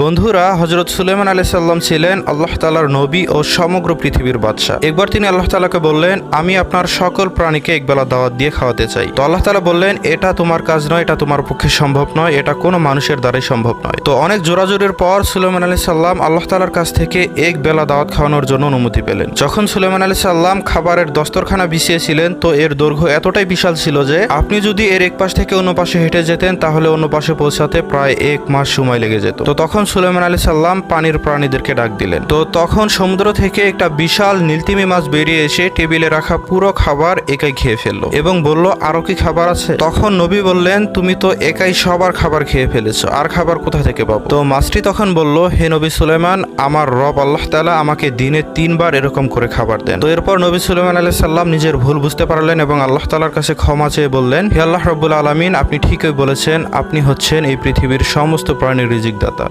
বন্ধুরা হজরত সুলেমান আলি সাল্লাম ছিলেন আল্লাহ তালার নবী ও সমগ্র পৃথিবীর বাদশাহ। একবার তিনি আল্লাহ তালাকে বললেন, আমি আপনার সকল প্রাণীকে একবেলা দাওয়াত দিয়ে খাওয়াতে চাই। তো আল্লাহ তালা বললেন, এটা তোমার কাজ নয়, এটা তোমার পক্ষে সম্ভব নয়, এটা কোনো মানুষের দ্বারাই সম্ভব নয়। তো অনেক জোরাজোরের পর সুলেমান আলি সাল্লাম আল্লাহ তালার কাছ থেকে এক বেলা দাওয়াত খাওয়ানোর জন্য অনুমতি পেলেন। যখন সুলেমান আলি সাল্লাম খাবারের দস্তরখানা বিছিয়েছিলেন, তো এর দৈর্ঘ্য এতটাই বিশাল ছিল যে, আপনি যদি এর এক পাশ থেকে অন্য পাশে হেঁটে যেতেন, তাহলে অন্য পাশে পৌঁছাতে প্রায় এক মাস সময় লেগে যেত। তো তখন সুলেমান আলী সাল্লাম পানির প্রাণীদেরকে ডাক দিলেন, তো তখন সমুদ্র থেকে একটা বিশাল নীলতিমি মাছ বেরিয়ে এসে টেবিলে রাখা পুরো খাবার একাই খেয়ে ফেলল এবং বলল, আরও কি খাবার আছে? তখন নবী বললেন, তুমি তো একাই সবার খাবার খেয়ে ফেলেছো, আর খাবার কোথা থেকে পাবো? তো মাছটি তখন বলল, হে নবী সুলেমান আমার রব আল্লাহ তালা আমাকে দিনে তিনবার এরকম করে খাবার দেন। তো এরপর নবী সুলেমান আলাইহিস সাল্লাম নিজের ভুল বুঝতে পারলেন এবং আল্লাহ তাআলার কাছে ক্ষমা চেয়ে বললেন, হে আল্লাহ রব্বুল আলমিন, আপনি ঠিকই বলেছেন, আপনি হচ্ছেন এই পৃথিবীর সমস্ত প্রাণীর রিজিক দাতা